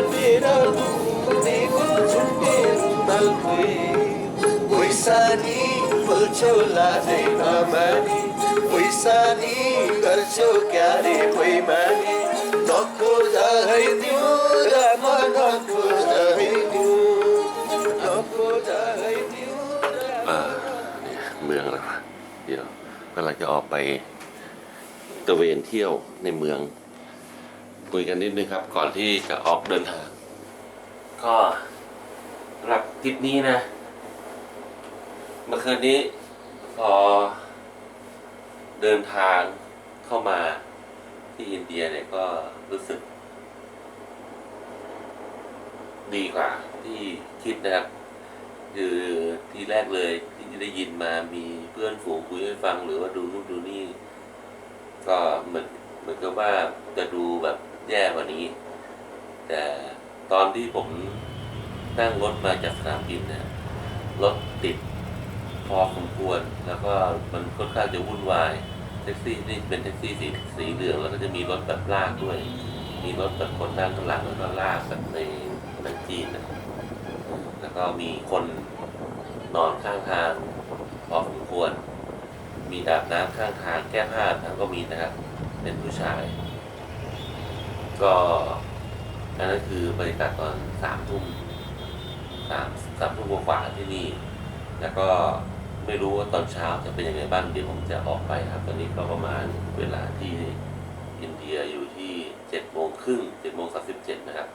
بنا نيكون شبير القلبي ويساني بلشو لاني أماني ويساني كرشو كاري ويماني نكو جاهي ديو رما نكو جاهي ديو نكو جاهي ديو เมืองนะเดี๋ยวกำลังจะออกไปตะเวนเที่ยวในเมือง คุยกันนิดนึงครับ ก่อนที่จะออกเดินทาง ก็สำหรับทริปนี้นะ เมื่อคืนนี้พอเดินทางเข้ามาที่อินเดียเนี่ยก็รู้สึก ดีกว่าที่คิดนะครับ คือทีแรกเลยที่ได้ยินมามีเพื่อนฝูงคุยให้ฟังหรือว่าดูนู่นดูนี่ ก็เหมือนเหมือนกับว่าจะดูแบบ แย่กว่านี้ แต่ตอนที่ผมนั่งรถมาจากสนามบินเนี่ยรถติดพอสมควร แล้วก็มันค่อนข้างจะวุ่นวายแท็กซี่นี่เป็นแท็กซี่สีสีเหลืองแล้วก็จะมีรถแบบลากด้วย มีรถแบบคนนั่งข้างหลังแล้วก็ลากแบบในนังจีนนะแล้วก็มีคนนอนข้างทางพอสมควร มีอาบน้ำข้างทางแก้ผ้าอาบน้ำก็มีนะครับเป็นผู้ชาย ก็อันนั้นคือบรรยากาศตอนสามทุ่มสามสามทุ่มกว่าๆที่นี่ แล้วก็ไม่รู้ว่าตอนเช้าจะเป็นยังไงบ้างเดี๋ยวผมจะออกไปครับ ตอนนี้ก็ประมาณเวลาที่อินเดียอยู่ที่เจ็ดโมงครึ่งเจ็ดโมงสามสิบเจ็ดนะครับ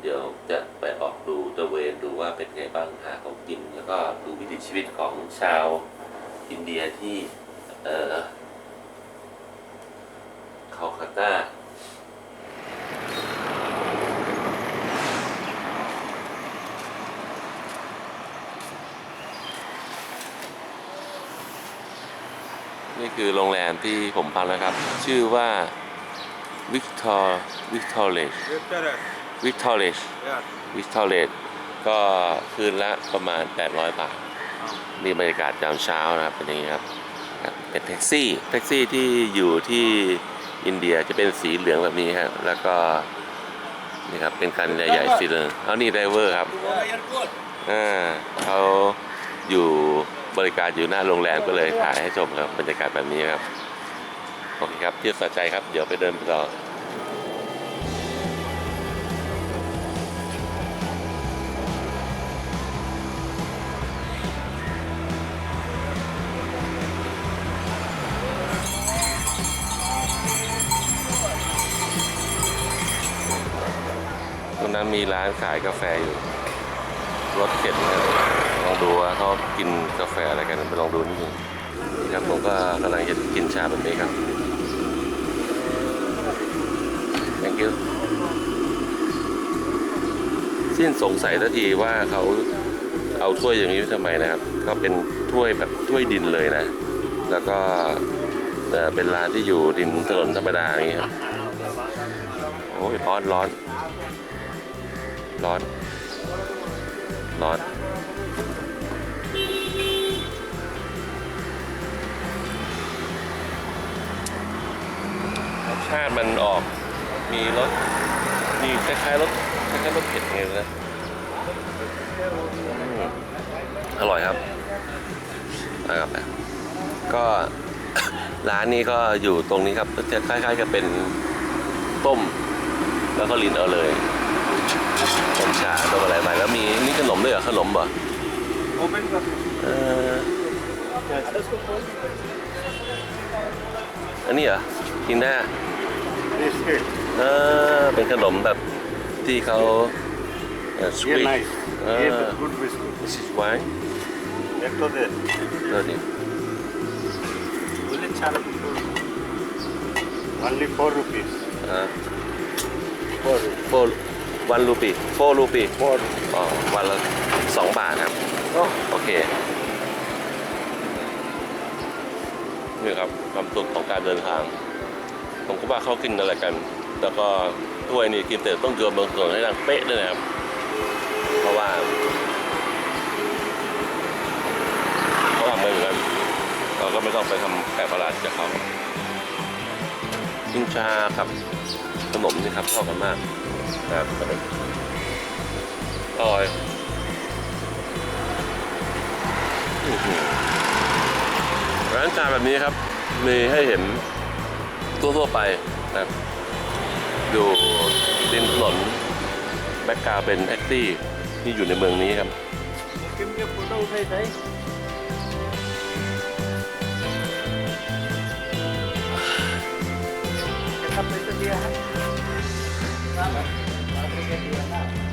เดี๋ยวจะไปออกดูตระเวนดูว่าเป็นไงบ้างหาของกิน แล้วก็ดูวิถีชีวิตของชาวอินเดียที่ เอ่อเขาคาต้า คือโรงแรมที่ผมพักแล้วครับ ชื่อว่าวิกตอร์วิกตอร์เลช Victor, วิกตอร์เลช yeah. วิกตอร์เลชก็คืนละประมาณ 800 บาท นี่บรรยากาศยามเช้านะครับเป็นอย่างนี้ครับครับเป็นแท็กซี่แท็กซี่ที่อยู่ที่อินเดียจะเป็นสีเหลืองแบบนี้ครับแล้วก็นี่ครับเป็นคันใหญ่ๆสีเหลืองเอานี่ไดเวอร์ครับอ่าเขาอยู่ บริการอยู่หน้าโรงแรมก็เลยถ่ายให้ชมครับบรรยากาศแบบนี้ครับโอเคครับเที่ยวสะใจครับเดี๋ยวไปเดินต่อตรงนั้นมีร้านขายกาแฟอยู่ รถเข็นนะลอง ดูว่าเขากินกาแฟอะไรกันไปลองดูนิดนึงครับผมก็กำลังจะกินชาแบบนี้ครับ thank you สิ้นสงสัยทันทีว่าเขาเอาถ้วยอย่างนี้ทำไมนะครับ ก็เป็นถ้วยแบบถ้วยดินเลยนะ แล้วก็เป็นร้านที่อยู่ริมถนนธรรมดาอย่างนี้ครับโอ้ยร้อนร้อน ร้อน ร้อน ชาติมันออกมีรสมีคล้ายๆรสคล้ายๆรสเผ็ดไงนะอืมอร่อยครับนะครับนะก็ร้านนี้ก็อยู่ตรงนี้ครับจะคล้ายๆกับเป็นต้ม แล้วก็ลินเอาเลยต้มชาต้มอะไรไปแล้วมีนี่ขนมด้วยเหรอขนมเหรอเอออันนี้เหรอกินได้ อะ Biscuit. เออเป็นขนมแบบที่เขาเอ่อ sweet Yeah, nice. เอ Yeah, อ good biscuit. this is wine Echo there. เออดิ Only four rupees. อ่า Four rupees. four one rupee four rupee Four. อ๋อวันละสองบาทครับ Oh, โอเค นี่ครับความสุขของการเดินทาง ผมก็ว่าเขากินอะไรกัน แล้วก็ถ้วยนี่กินแต่ต้องเกลือบางส่วนให้ดังเป๊ะด้วยนะครับ เพราะว่าเขาทำไม่เหมือนกันเราก็ไม่ต้องไปทำแปลกประหลาดจากเขาชิงชากับขนมนี่ครับเข้ากันมากนะครับอร่อยอื้อหือร้านชาแบบนี้ครับ มีให้เห็น ทั่วๆไปนะครับอยู่ริมถนนแบ็กกาเป็นแท็กซี่ที่อยู่ในเมืองนี้ครับน้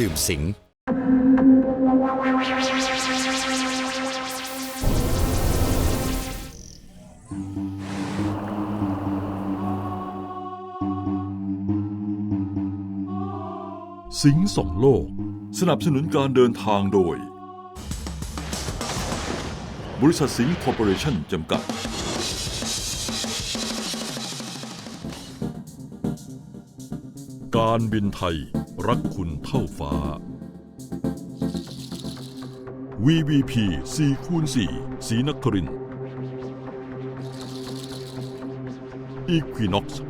ดื่มสิง สิงห์สองโลก สนับสนุนการเดินทางโดย บริษัทสิงห์คอร์ปอเรชั่นจำกัด การบินไทย รักคุณเท่าฟ้า VVP 4คูณ4สีนครินอีควิน็อกซ์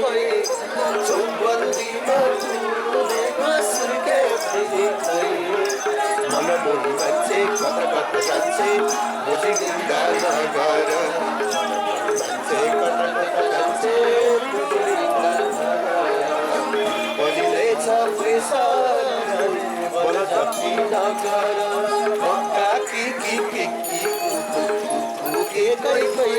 হয়ে চৌবন্দি মধুরে মাসুরকে ফিরে খাই আমার মন বাজছে কথা কথা যাচ্ছে বুঝি দিন গানা। গারা বাজছে কথা কথা যাচ্ছে বুঝি দিন গানা। গারা বলিলে ছাপে সারা, বলা থাকি না গারা কি কি কি কি, কে কই কই?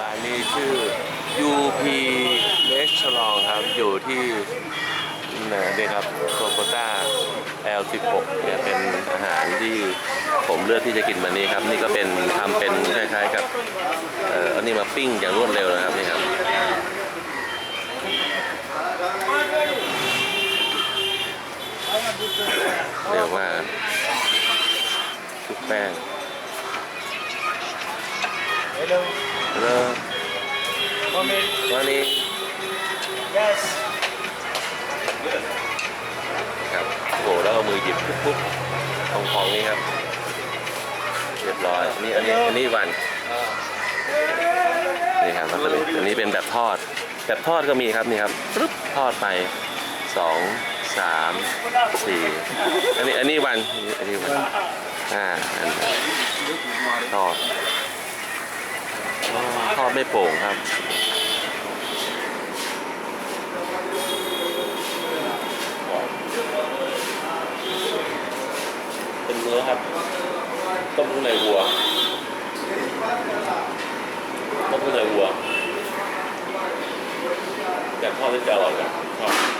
ร้านนี้ชื่อ UP เลสชลองครับ อยู่ที่เนี่ยครับโคโคต้า L16 เนี่ยเป็นอาหารที่ผมเลือกที่จะกินมานี่ครับ นี่ก็เป็นทำเป็นคล้ายๆกับเอ่ออันนี้มาปิ้งอย่างรวดเร็วนะครับนี่ครับเรียกว่าชุบแป้ง Hello, Hello morning. morning Yes. ครับโอ้โหแล้วเอามือหยิบปุ๊บปุ๊บตรงของนี้ครับ เรียบร้อยนี่อันนี้อันนี้วันนี่ครับแล้วก็มีอันนี้เป็นแบบทอด แบบทอดก็มีครับนี่ครับปึ๊บทอดไปสองสามสี่อันนี้อันนี้วันอันนี้วันอ่าอันนี้ทอด อ๋อทอดไม่โป่งครับ เป็นเนื้อครับ ต้มข้างในวัว ต้มข้างในวัว แต่ทอดที่จะอร่อยกว่าทอด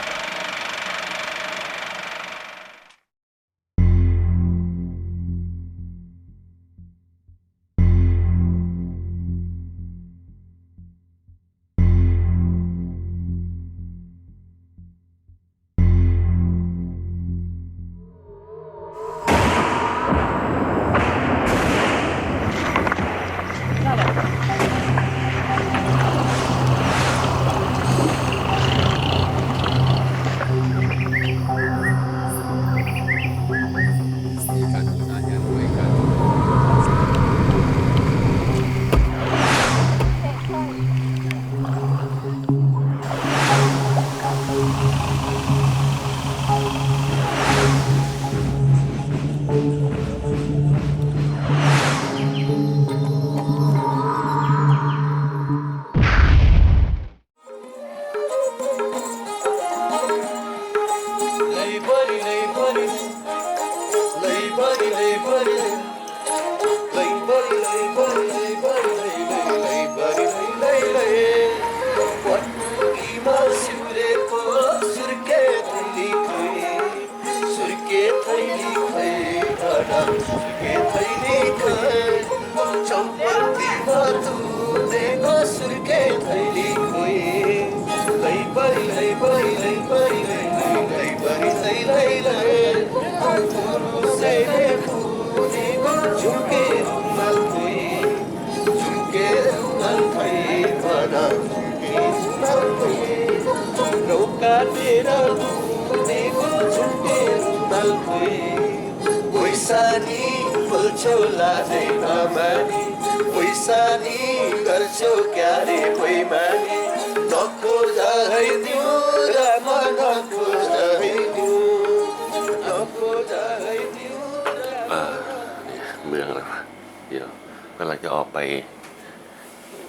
விரலும் நெகிழ்ச்சுட்டேன் நல்வி பொய்சானி சொல்லாதே அமணி பொய்சானி கர்ச்சோ கியாரே பொய்மணி நோக்கோ ஜாகை நியூ ரம நோக்கோ ஜாகை நியூ நோக்கோ ஜாகை நியூ เมืองนะเดี๋ยวกำลังจะออกไป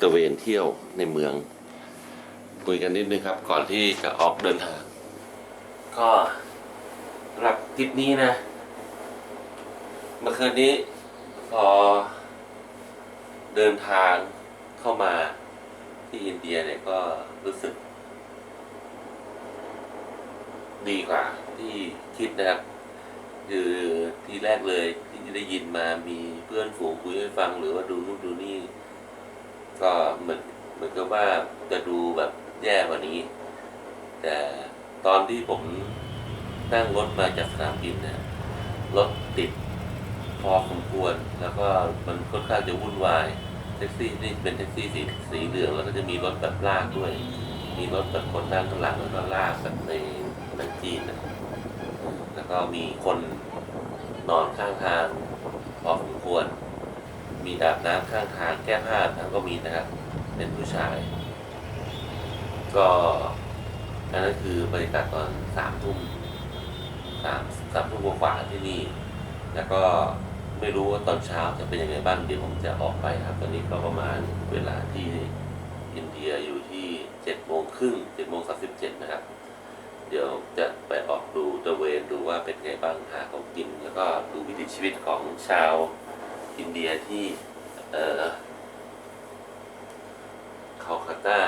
ตะเวนเที่ยวในเมือง คุยกันนิดนึงครับ ก่อนที่จะออกเดินทาง ก็สำหรับทริปนี้นะ เมื่อคืนนี้พอเดินทางเข้ามาที่อินเดียเนี่ยก็รู้สึก ดีกว่าที่คิดนะครับ คือทีแรกเลยที่ได้ยินมามีเพื่อนฝูงคุยให้ฟังหรือว่าดูนู่นดูนี่ ก็เหมือนเหมือนกับว่าจะดูแบบ แย่กว่านี้ แต่ตอนที่ผมนั่งรถมาจากสนามบินเนี่ยรถติดพอสมควร แล้วก็มันค่อนข้างจะวุ่นวายแท็กซี่นี่เป็นแท็กซี่สีสีเหลืองแล้วก็จะมีรถแบบลากด้วย มีรถแบบคนนั่งข้างหลังแล้วก็ลากแบบในหนังจีนนะแล้วก็มีคนนอนข้างทางพอสมควร มีอาบน้ำข้างทางแก้ผ้าทางก็มีนะครับ เป็นผู้ชาย ก็อันนั้นคือบรรยากาศตอนสามทุ่มสามสามทุ่มกว่าที่นี่ แล้วก็ไม่รู้ว่าตอนเช้าจะเป็นยังไงบ้างเดี๋ยวผมจะออกไปครับ ตอนนี้ก็ประมาณเวลาที่อินเดียอยู่ที่เจ็ดโมงครึ่งเจ็ดโมงสามสิบเจ็ดนะครับ เดี๋ยวจะไปออกดูตระเวนดูว่าเป็นไงบ้างหาของกิน แล้วก็ดูวิถีชีวิตของชาวอินเดียที่เอ่อคาลคัตตา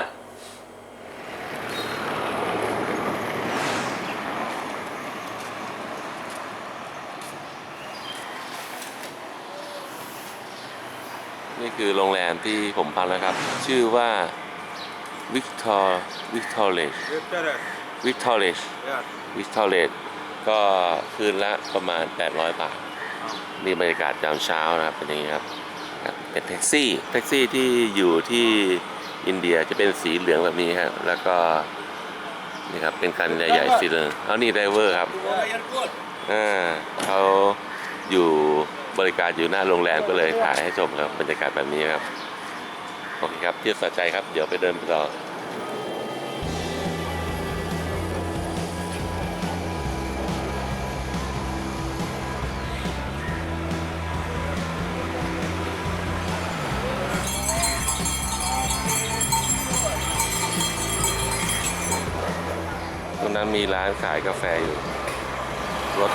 นี่ คือโรงแรมที่ผมพักนะครับ ชื่อว่าวิกตอร์วิกตอร์เลสวิกตอร์เลสวิกตอร์เลสก็คืนละประมาณ 800 บาท นี่บรรยากาศยามเช้านะครับเป็นอย่างนี้ครับครับเป็นแท็กซี่แท็กซี่ที่อยู่ที่อินเดียจะเป็นสีเหลืองแบบนี้ครับแล้วก็นี่ครับเป็นคันใหญ่ๆสีเหลืองเอานี่ไดเวอร์ครับอ่าเขาอยู่ บริการอยู่หน้าโรงแรมก็เลยถ่ายให้ชมครับบรรยากาศแบบนี้ครับโอเคครับเที่ยวสะใจครับเดี๋ยวไปเดินต่อตรงนั้นมีร้านขายกาแฟอยู่รถ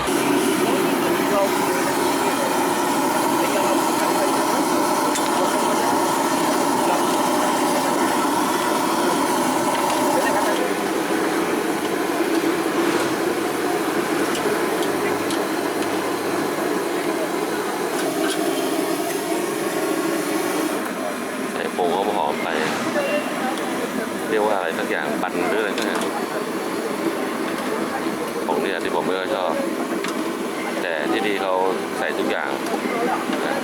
ใส่ผงหอมๆไป เรียกว่าอะไรสักอย่างบันหรืออะไรสักอย่าง ของเนี่ยที่ผมไม่ค่อยชอบ แต่ที่นี่เขาใส่ทุกอย่างนะ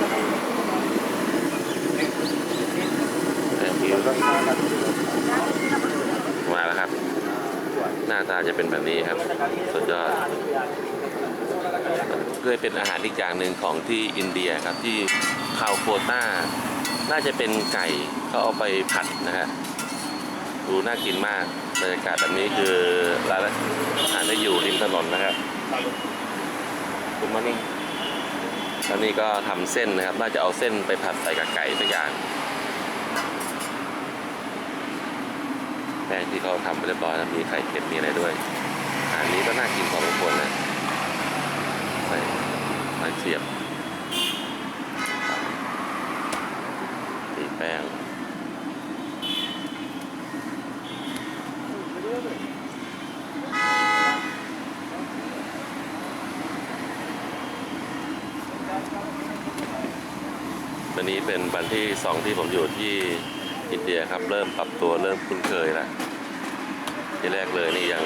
แต่คิวมาแล้วครับ หน้าตาจะเป็นแบบนี้ครับ สุดยอด เพื่อเป็นอาหารอีกอย่างหนึ่งของที่อินเดียครับที่คาวโคต้า น่าจะเป็นไก่เขาเอาไปผัดนะฮะดูน่ากินมากบรรยากาศแบบนี้คือร้านอาหารที่อยู่ริมถนนนะครับคุณมานี่ตอนนี้ก็ทำเส้นนะครับ น่าจะเอาเส้นไปผัดใส่กับไก่สักอย่างแป้งที่เขาทำเรียบร้อยแล้วมีไข่เค็มมีอะไรด้วยอาหารนี้ก็น่ากินพอสมควรนะใส่ ไข่เสียบตีแป้งวันนี้เป็นวันที่สองที่ผมอยู่ที่อินเดียครับ เริ่มปรับตัวเริ่มคุ้นเคยแล้วที่แรกเลยนี่ยัง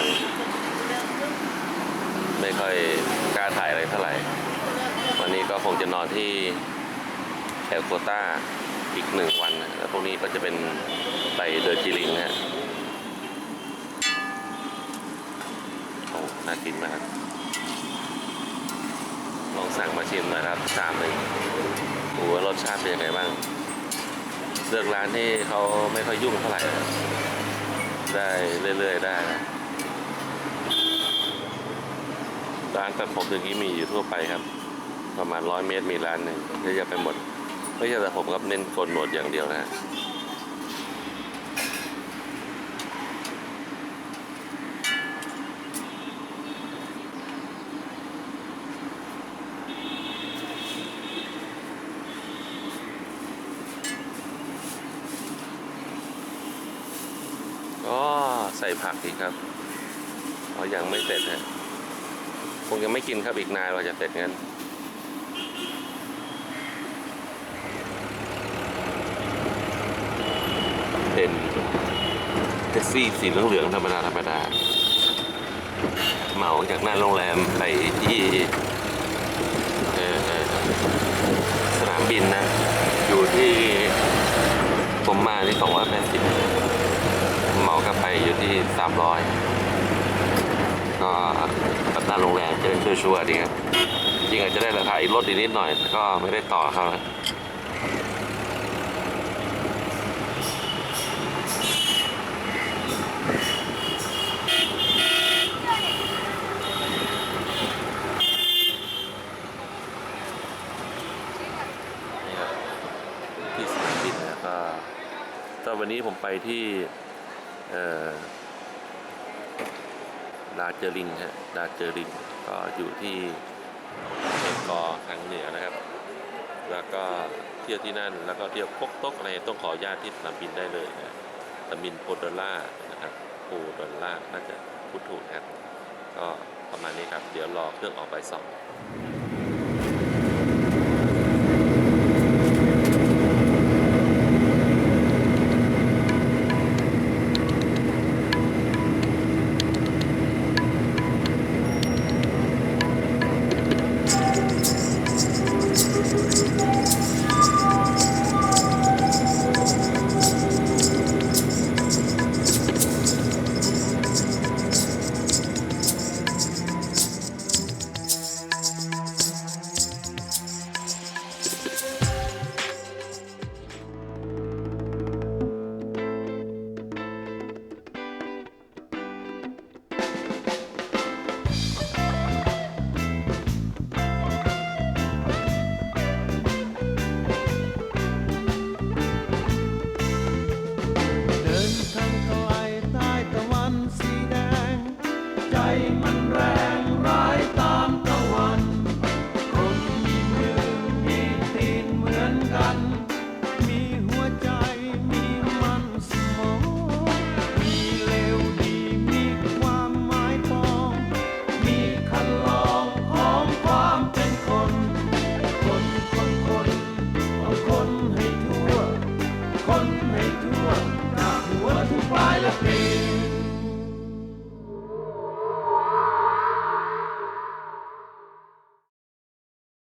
ไม่ค่อย ก็คงจะนอนที่แอลโคต้าอีกหนึ่งวันนะแล้วพวกนี้ก็จะเป็นไปเดอร์จิลิงนะฮะโอ้น่ากินมากลองสั่งมาชิมหน่อยครับชามหนึ่งโอ้รสชาติเป็นยังไงบ้าง เลือกร้านที่เขาไม่ค่อยยุ่งเท่าไหร่นะได้เรื่อยๆได้นะร้านตัดผมอย่างนี้มีอยู่ทั่วไปครับ ประมาณร้อยเมตรมีร้านหนึ่งเยอะแยะไปหมดไม่ใช่แต่ผมครับเน้นโกนหนวดอย่างเดียวนะก็ใส่ผักอีกครับอ๋อยังไม่เสร็จฮะคงยังไม่กินครับอีกนานกว่าจะเสร็จงั้น เป็นแท็กซี่สีเหลืองๆธรรมดาธรรมดาเหมาจากหน้าโรงแรมไปที่สนามบินนะ อยู่ที่ผมมาที่สองร้อยแปดสิบเหมากลับไปอยู่ที่สามร้อยก็กับหน้าโรงแรมจะได้ชัวร์ๆดีครับจริงอาจจะได้ราคาอีกลดอีกนิดหน่อย ก็ไม่ได้ต่อเขานะนี่ครับที่สนามบินนะก็ ตอนวันนี้ผมไปที่ดาเจอริงฮะดาเจอริงก็อยู่ที่เอกอทางเหนือนะครับ แล้วก็เที่ยวที่นั่นแล้วก็เที่ยวกกตกอะไรต้องขออนุญาตที่สนามบินได้เลยนะสนามบินโพดอลล่านะครับโพดอลล่าน่าจะพูดถูกนะครับก็ประมาณนี้ครับ เดี๋ยวรอเครื่องออกไปสอง